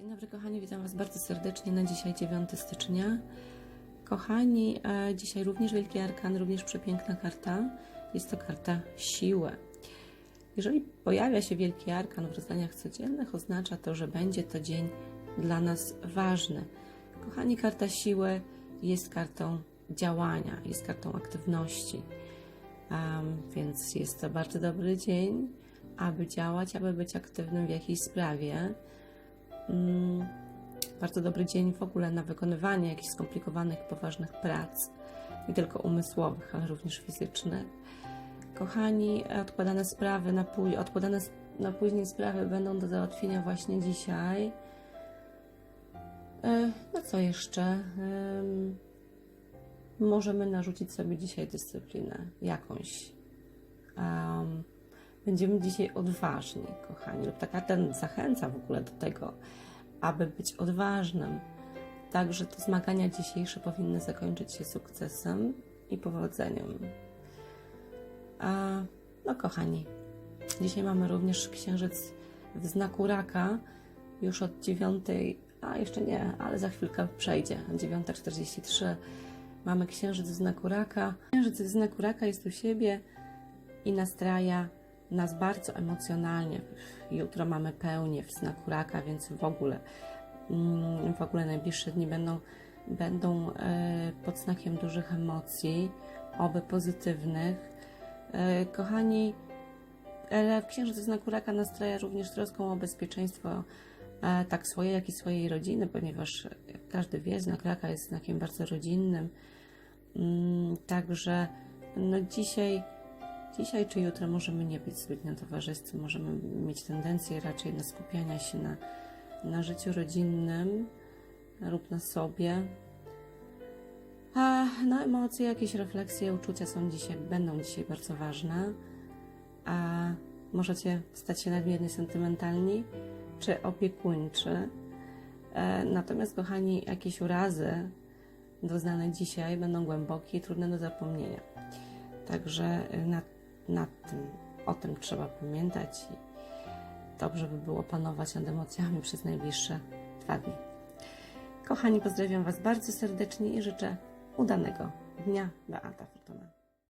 Dzień dobry kochani, witam Was bardzo serdecznie na dzisiaj 9 stycznia. Kochani, e, dzisiaj również Wielki Arkan, również przepiękna karta. Jest to karta siły. Jeżeli pojawia się Wielki Arkan w rozdaniach codziennych, oznacza to, że będzie to dzień dla nas ważny. Kochani, karta siły jest kartą działania, jest kartą aktywności. Em, więc jest to bardzo dobry dzień, aby działać, aby być aktywnym w jakiejś sprawie. Mm, bardzo dobry dzień w ogóle na wykonywanie jakichś skomplikowanych, poważnych prac, nie tylko umysłowych, ale również fizycznych. Kochani, odkładane sprawy na, pój- odkładane na później sprawy będą do załatwienia właśnie dzisiaj. E, No co jeszcze? Em, Możemy narzucić sobie dzisiaj dyscyplinę jakąś. Em, Będziemy dzisiaj odważni, kochani, lub taka ten zachęca w ogóle do tego, aby być odważnym. Także te zmagania dzisiejsze powinny zakończyć się sukcesem i powodzeniem. A, no, kochani, dzisiaj mamy również księżyc w znaku raka, już od 9, a jeszcze nie, ale za chwilkę przejdzie, 9.43. Mamy księżyc w znaku raka. Księżyc w znaku raka jest u siebie i nastraja nas bardzo emocjonalnie. Jutro mamy pełnię w znaku raka, więc w ogóle, mm, w ogóle najbliższe dni będą, będą e, pod znakiem dużych emocji, oby pozytywnych. E, Kochani, księżyc w znaku raka nastraja również troską o bezpieczeństwo e, tak swoje, jak i swojej rodziny, ponieważ jak każdy wie, znak raka jest znakiem bardzo rodzinnym. Mm, Także no dzisiaj, dzisiaj czy jutro możemy nie być zbytnio towarzystwem, możemy mieć tendencję raczej na skupiania się na, na życiu rodzinnym lub na sobie. A no, emocje, jakieś refleksje, uczucia są dzisiaj, będą dzisiaj bardzo ważne. A możecie stać się nadmiernie sentymentalni czy opiekuńczy. E, Natomiast, kochani, jakieś urazy doznane dzisiaj będą głębokie i trudne do zapomnienia. Także y, nad, nad tym, o tym trzeba pamiętać i dobrze by było panować nad emocjami przez najbliższe dwa dni. Kochani, pozdrawiam Was bardzo serdecznie i życzę udanego dnia. Beata Fortuna.